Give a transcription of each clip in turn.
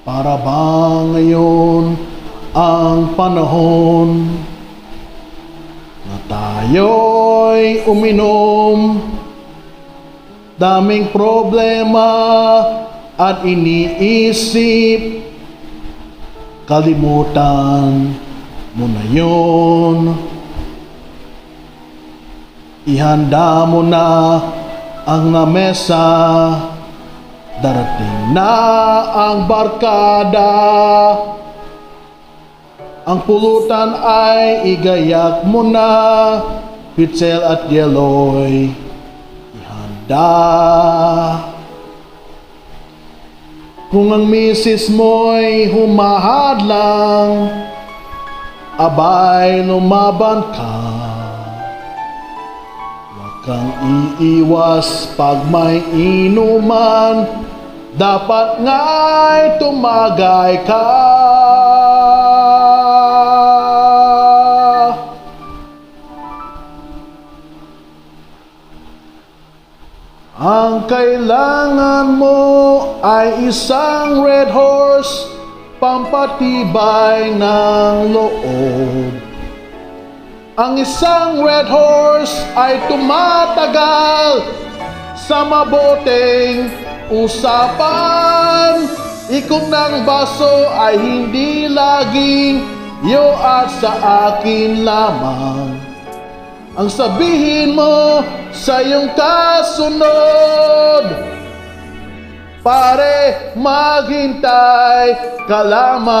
Para ba ngayon ang panahon na tayo'y uminom? Daming problema at iniisip. Kalimutan mo na yun. Ihanda mo na ang lamesa Darating na ang barkada. Ang pulutan ay igayak mo na Pitzel at yeloy Ihanda. Kung ang misis mo'y humahad lang Abay lumaban ka. Huwag kang iiwas pag may inuman Dapat nga'y tumagay ka. Ang kailangan mo ay isang red horse Pampatibay ng loob. Ang isang red horse ay tumatagal Sa maboteng usapan Ikot ng baso ay hindi laging Yo at sa akin lamang. Ang sabihin mo sa iyong kasunod Pare, maghintay ka lamang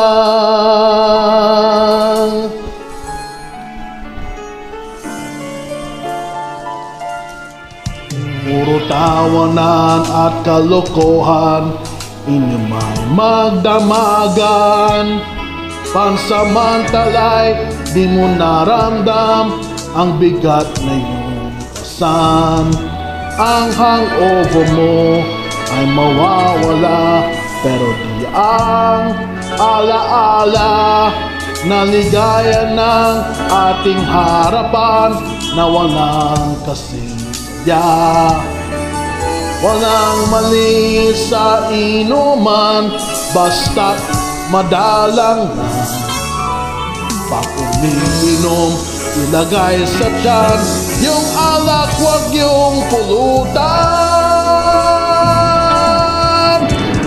tawanan at kalokohan Inyo may magdamagan. Pansamantalay, di mo naramdam Ang bigat na iyong kasan Ang hangover mo ay mawawala Pero di ang alaala Na ng ating harapan Na walang kasinya Walang mali sa inuman Basta't madalang. Na Pag umiinom, ilagay sa tiyan Yung alak, wag yung pulutan.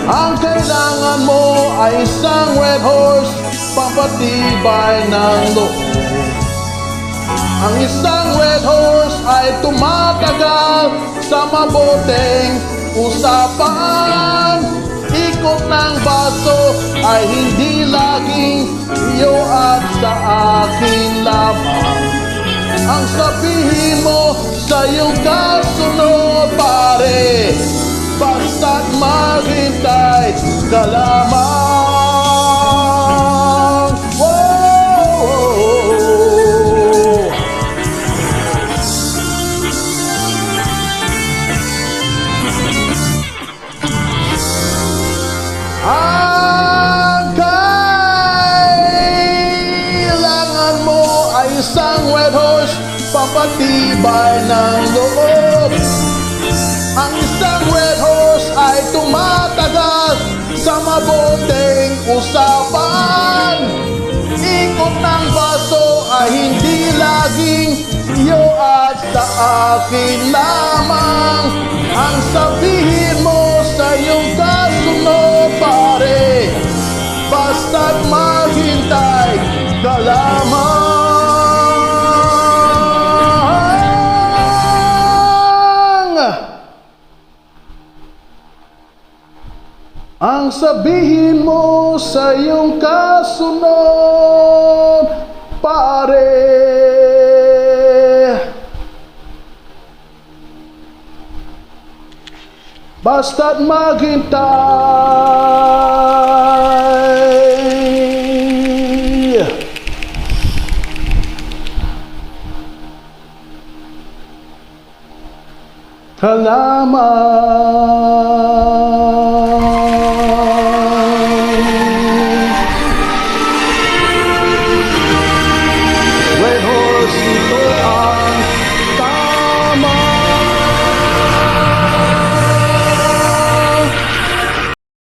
Ang kailangan mo ay isang red horse Pampatibay ng loob ang isang red horse ay tumatagal sa maboteng usapan. Ikot ng baso ay hindi laging iyo at sa akin lamang. Ang sabihin mo sa iyong kasunod pare, basta't maghintay ka lamang. Ang kailangan mo ay isang red horse Papatibay ng loob. Ang isang red horse ay tumatagal Sa maboteng usapan. Ikot ng baso ay hindi laging iyo at sa akin lamang. Ang sabihin mo sa iyong Ang sabihin mo sa iyong kasunod pare. Basta't maghintay. Ka lamang